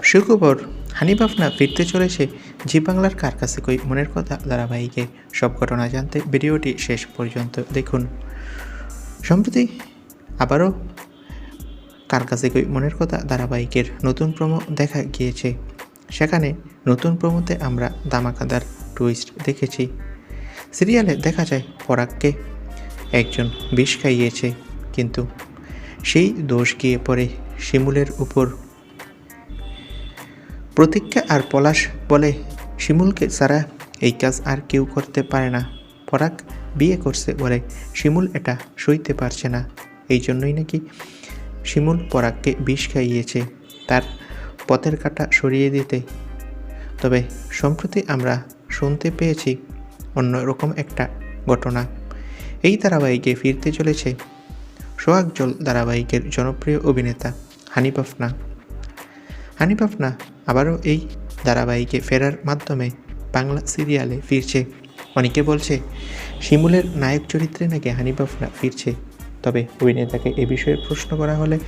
সুখবর, হানিফ আফনা ফিরতে চলেছে জি বাংলার কার কাছে কই মনের কথা ধারাবাহিকে। সব ঘটনা জানতে ভিডিওটি শেষ পর্যন্ত দেখুন। সম্প্রতি আবারও কার কাছে কই মনের কথা ধারাবাহিকের নতুন প্রোমো দেখা গিয়েছে। সেখানে নতুন প্রমোতে আমরা দামাকাদার টুইস্ট দেখেছি। সিরিয়ালে দেখা যায় পরাগকে একজন বিষ খাইয়েছে, কিন্তু সেই দোষ গিয়ে পড়ে শিমুলের উপর। প্রতীক্ষা আর পলাশ বলে শিমুলকে ছাড়া এই কাজ আর কেউ করতে পারে না। পরাগ বিয়ে করছে বলে শিমুল এটা সইতে পারছে না। এই জন্যই নাকি শিমুল পরাগকে বিষ খাইয়েছে তার পথের কাটা সরিয়ে দিতে। তবে সম্প্রতি আমরা শুনতে পেয়েছি অন্যরকম একটা ঘটনা। এই ধারাবাহিকে ফিরতে চলেছে সোহাগ জল ধারাবাহিকের জনপ্রিয় অভিনেতা হানিফ আফনা হানিফ আফনা আবারও এই ধারাবাহিকে ফেরার মাধ্যমে বাংলা সিরিয়ালে ফিরছে। অনেকে বলছে, শিমুলের নায়ক চরিত্রে নাকি হানিফ আফনা ফিরছে? তবে অভিনেতাকে এ বিষয়ে প্রশ্ন করা হলে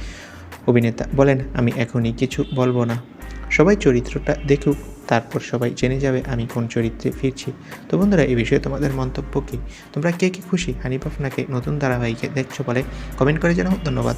অভিনেতা বলেন, আমি এখনই কিছু বলব না। সবাই চরিত্রটা দেখুক, তারপর সবাই জেনে যাবে আমি কোন চরিত্রে ফিরছি। তো বন্ধুরা এই বিষয়ে তোমাদের মন্তব্য কী? তোমরা কে কে খুশি হানিফ আফনাকে নতুন ধারাবাহিকে দেখছ বলে কমেন্ট করে জানাও। ধন্যবাদ।